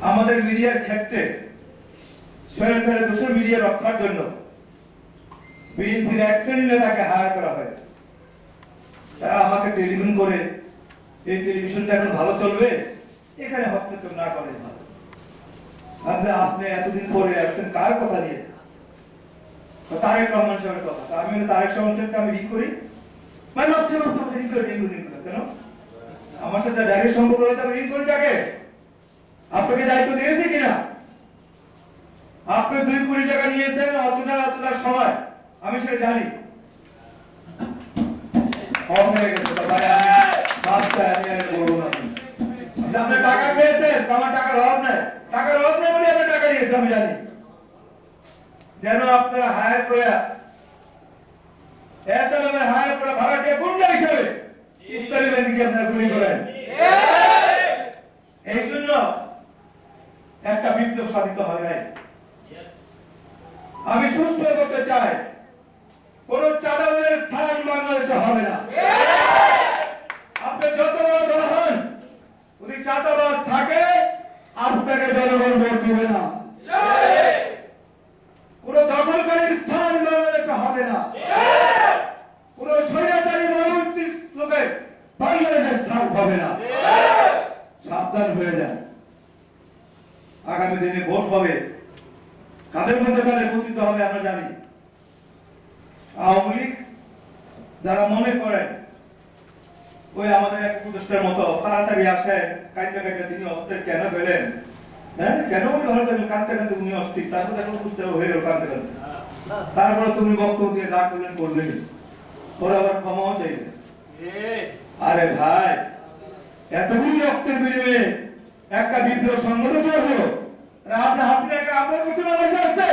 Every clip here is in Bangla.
আমাদের মিডিয়ার ক্ষেত্রে দোষর মিডিয়া রক্ষার জন্য বিএনপির এক শ্রেণির তাকে হায়ার করা হয়েছে। তারা আমাকে টেলিফোন করে, এই টেলিভিশনটা এখন ভালো চলবে? এখানে হস্তক্ষেপ না করে ভালো। আপনি আপনি এতদিন পরে আসছেন, কার কথা নিয়ে? তারেক রহমান সাহেবের কথা। আমি তারেক আমি রিং করি। মানে করে কেন? আমার সাথে ডাইরেক্ট সম্পর্ক আমি রিং করি তাকে। আপনাকে দায়িত্ব দিয়েছে কিনা? আপনি দুই কোটি টাকা নিয়েছেন অতটা অতটা সময়। আমি সেটা জানি। অফ গেছে তো ভাই আমি বাচ্চা আমি আর বলব না। আপনি আপনি টাকা পেয়েছেন আমার টাকার অভাব নাই। টাকার অভাব নেই বলে আপনি টাকা নিয়েছেন আমি জানি। যেন আপনারা হায়ার করে এসএলএম হায়ার করে ভাড়াটে গুন্ডা হিসেবে ইসলামী ব্যাংকে আপনারা গুলি করেন। এই জন্য একটা বিপ্লব সাধিত হয় নাই। আমি সুস্থ করতে চাই। কোন চাঁদাবাজের স্থান বাংলাদেশে হবে না। আপনি যত বড় হন, যদি চাঁদাবাজ থাকে, আপনাকে জনগণ ভোট দিবে না কোন দখলকারী স্থান বাংলাদেশে হবে না কোন স্বৈরাচারী মনোবৃত্তি লোকে বাংলাদেশে স্থান হবে না সাবধান হয়ে যান আগামী দিনে ভোট হবে কাদের মধ্যে কালে পতিত হবে আমরা জানি? আওয়ামী লীগ যারা মনে করেন ওই আমাদের এক উপদেষ্টার মতো তাড়াতাড়ি আসে কাইতে কাইতে তিনি অস্থির কেন গেলেন? হ্যাঁ? কেন উনি ভালো কাঁদতে কাঁদতে উনি অস্থির। তারপর এখন বুঝতে হয়ে গেল কাঁদতে কাঁদতে। তারপরে তুমি বক্তব্য দিয়ে যা করলেন করলেন ওরা আবার ক্ষমাও চাইলেন আরে ভাই, এতগুলি রক্তের বিনিময়ে একটা বিপ্লব সংগঠিত হলো। আর আপনি হাসিনাকে আপনার করতে বাংলাদেশে আসতে?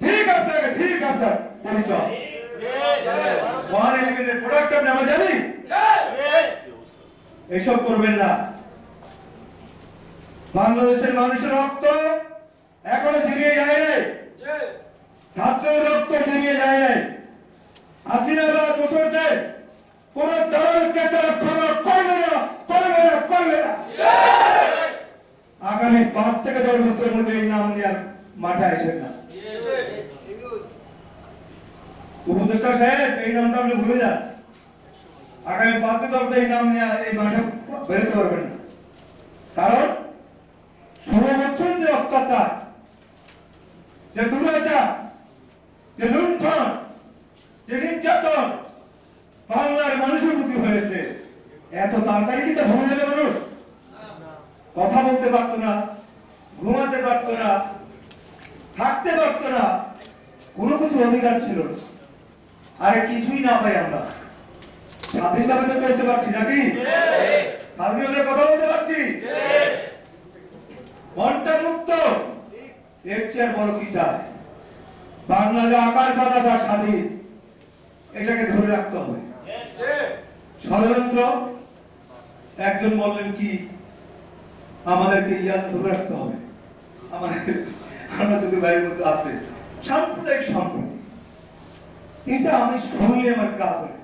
ঠিক আপনাকে ঠিক আপনার এসব করবেন না। বাংলাদেশের মানুষের রক্ত এখনও ছিনিয়ে যায় নাই। ছাত্রের রক্ত ছিনিয়ে যায় নাই। হাসিনা বা দোষরদের কোন করবে না করবে না করবে না। আগামী পাঁচ থেকে দশ বছরের মধ্যে এই নাম নিয়ে মাঠে আসেন না। উপদেষ্টা সাহেব, এই নামটা আপনি ভুলে যান। আগামী পাঁচ দশ এই নাম নিয়ে এই মাঠে বেরোতে পারবেন না। কারণ ষোলো যে অত্যাচার, যে যে লুণ্ঠন, যে নির্যাতন বাংলার মানুষের প্রতি হয়েছে, এত তাড়াতাড়ি কিন্তু ভুলে যাবে মানুষ? কথা বলতে পারতো না, ঘুমাতে পারতো না, থাকতে পারতো না, কোনো কিছু অধিকার ছিল না। আরে কিছুই না পাই আমরা। স্বাধীনভাবে তো চলতে পারছি নাকি? স্বাধীনভাবে কথা বলতে পারছি? মুক্ত। এর চেয়ে বড় কি চায় বাতাস আর স্বাধীন, এটাকে ধরে রাখতে হবে। ষড়যন্ত্র, একজন বললেন কি, আমাদেরকে ইয়াদ ধরে রাখতে হবে। আমাদের আমরা যদি ভাইয়ের মধ্যে আছে, সাম্প্রদায়িক সম্প্রীতি। এটা আমি শুনলে আমার গা করে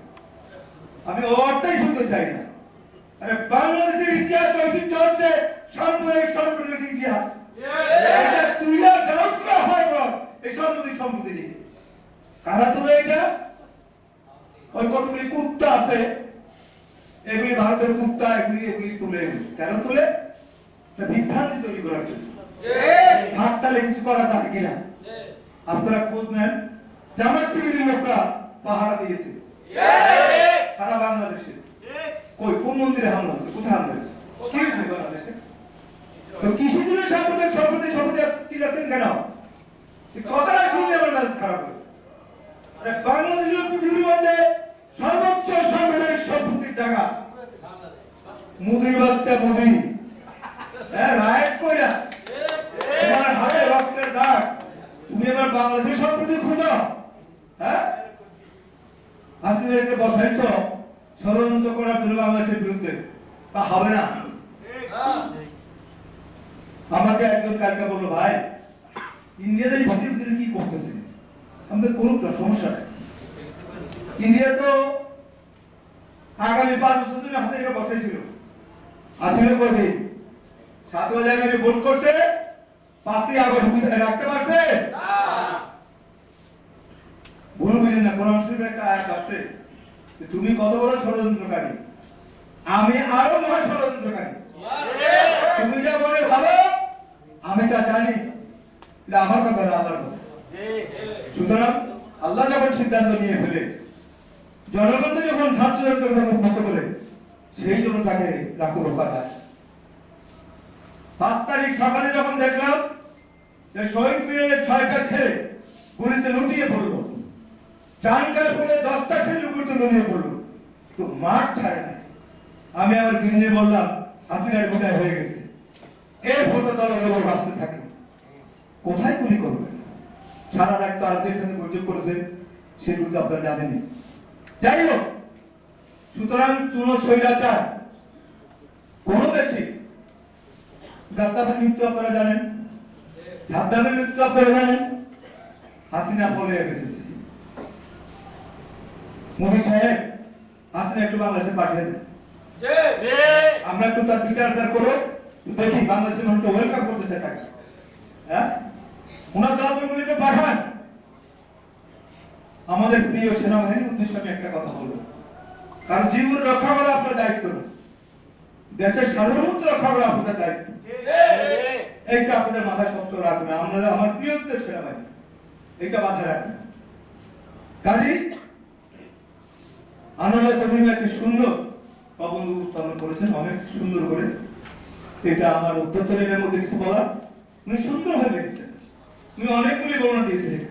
আমি ওটাই শুনতে চাই না আরে বাংলাদেশের ইতিহাস ঐতিহ্য হচ্ছে সাম্প্রদায়িক সম্প্রীতির ইতিহাস এটা তুইলা করা হয় বল এই সাম্প্রদায়িক সম্প্রীতি নিয়ে কারা তুলে এটা ওই কতগুলি কুত্তা আছে এগুলি ভারতের কুত্তা এগুলি এগুলি তুলে। কেন তুলে বিভ্রান্তি তৈরি করার জন্য হাত তালে কিছু করা যায় কিনা আপনারা খোঁজ নেন জামাত শিবিরের লোকরা পাহারা দিয়েছে। সারা বাংলাদেশে। কই কোন মন্দিরে হামলা কোথায় হামলা হচ্ছে কি হয়েছে বাংলাদেশে? তো জন্য সাম্প্রদায়িক সম্প্রদায় সম্প্রদায় চিল্লাচ্ছেন কেন? কথাটা শুনলে আমার মেজাজ খারাপ হয় বাংলাদেশের পৃথিবীর মধ্যে সর্বোচ্চ সাম্প্রদায়িক সম্পত্তির জায়গা। মুদির বাচ্চা মুদি হ্যাঁ রাইট কইরা তোমার হাতে রক্তের দাগ তুমি এবার বাংলাদেশের সম্পত্তি খুঁজো হ্যাঁ হাসিনাকে বসাইছ ষড়যন্ত্র করার জন্য বাংলাদেশের বিরুদ্ধে তা হবে না। আমাকে একজন কালকে বলল, ভাই ইন্ডিয়াদের ভিতরে ভিতরে কি করতেছে? আমাদের কোনো সমস্যা নেই। ইন্ডিয়া তো আগামী পাঁচ বছর ধরে হাসিনাকে বসাইছিল আসলে কদিন সাতই জানুয়ারি ভোট করছে, পাঁচই আগস্ট রাখতে পারছে? ভুল বুঝেন না কোরআন শরীফের একটা আয়াত আছে তুমি কত বড় ষড়যন্ত্রকারী? আমি আরও মহা ষড়যন্ত্রকারী। তুমি যা মনে ভালো আমি তা জানি। আমার কথা না আল্লাহর সুতরাং আল্লাহ যখন সিদ্ধান্ত নিয়ে ফেলে, জনগণ যখন ছাত্রদের কথা মতো করে, সেই জন্য তাকে রাখো রোকা যায় পাঁচ তারিখ সকালে যখন দেখলাম যে শহীদ মিনারের ছয়টা ছেলে গুলিতে লুটিয়ে পড়ল, চানকার পরে দশটা ছেলে গুলিতে লুটিয়ে পড়ল, তো মাঠ ছাড়ে আমি আমার গিন্নি বললাম, হাসিনার কোথায় হয়ে গেছে। এর ফটো দলের লোক বাঁচতে থাকে? কোথায় গুলি করবে? সারা রাত তাদের সাথে বৈঠক করেছে, সেগুলো তো আপনারা জানেনই। যাই হোক, সুতরাং চুনো স্বৈরাচার, কোন দেশে গাদ্দাফির মৃত্যু আপনারা জানেন, সাদ্দামের মৃত্যু আপনারা জানেন, হাসিনা বলে গেছে মোদী সাহেব, হাসিনা একটু বাংলাদেশে পাঠিয়ে দেন। আমরা একটু তার বিচার আচার করো। দেখি বাংলাদেশের মানুষকে ওয়েলকাম করতে চাই তাকে। হ্যাঁ? ওনার দলগুলি একটু পাঠান। আমাদের প্রিয় সেনাবাহিনীর উদ্দেশ্যে আমি একটা কথা বলব। কারণ জীবন রক্ষা করা আপনার দায়িত্ব। দেশের সার্বভৌমত্ব রক্ষা করা আপনাদের দায়িত্ব। এইটা আপনাদের মাথায় সবসময় রাখবেন। আমাদের আমার প্রিয় সেনাবাহিনী। এটা মাথায় রাখবেন। কাজী আনন্দ তুমি একটা সুন্দর করেছেন, অনেক সুন্দর করে। এটা আমার উত্তরের মধ্যে কিছু বলা উনি সুন্দরভাবে লিখেছেন। উনি অনেকগুলি বর্ণনা দিয়েছেন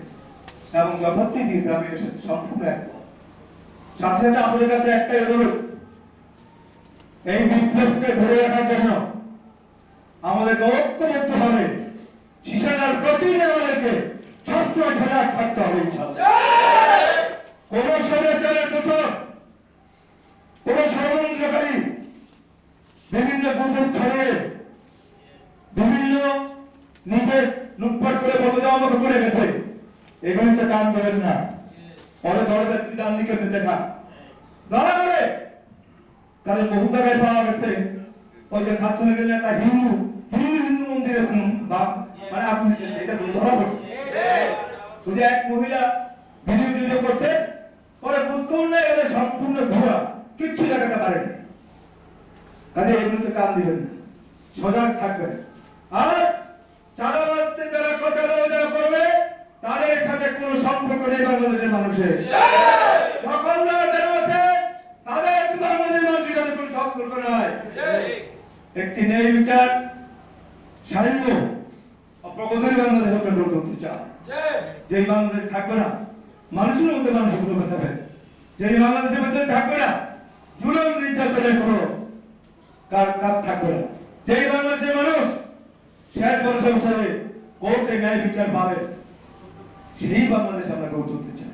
এবং যথার্থই দিয়েছে আমি এটার সাথে সম্পূর্ণ একমত। সাথে সাথে আপনাদের কাছে একটাই অনুরোধ, এই বিপ্লবকে ধরে রাখার জন্য আমাদের ঐক্যবদ্ধ হবে শিশাদার প্রতিদিন আমাদেরকে সবসময় সজাগ থাকতে হবে ইনশাআল্লাহ কোন স্বৈরাচারের দোষর কোন ষড়যন্ত্রকারী বিভিন্ন গুজব ছড়িয়ে বিভিন্ন নিজের লুটপাট করে বদজামক করে গেছে এগুলিতে কান দেবেন না পরে বড় ব্যক্তি দান লিখে দেখা ধরা করে তাহলে বহু জায়গায় পাওয়া গেছে ওই যে ছাত্রলীগের নেতা হিন্দু হিন্দু হিন্দু মন্দিরে কোন- বা- মানে আপনি এটা তো ধরা পড়ছে ওই এক মহিলা ভিডিও ভিডিও করছে পরে বুঝতেও না গেলে সম্পূর্ণ ঘোরা কিচ্ছু দেখাতে পারেনি কাজে এগুলোতে কান দিবেন না সজাগ থাকবেন আর চাঁদাবাদতে যারা কথা যারা করবে তাদের সাথে কোনো সম্পর্ক নেই বাংলাদেশের মানুষের। দখলদার যারা আছে তাদের বাংলাদেশের মানুষের সাথে কোনো সম্পর্ক নাই। একটি ন্যায় বিচার অপ্রগতির বাংলাদেশ আমরা গড়ে তুলতে চাই। বাংলাদেশ থাকবে না মানুষের মধ্যে মানুষগুলো থাকবে যেই বাংলাদেশের মধ্যে থাকবে না জুলুম নির্যাতনের কোনো কার- কাজ থাকবে না। যেই বাংলাদেশের মানুষ শেষ বছর হিসাবে কোর্টে ন্যায় বিচার পাবে সেই বাংলাদেশ আমরা গড়ে তুলতে চাই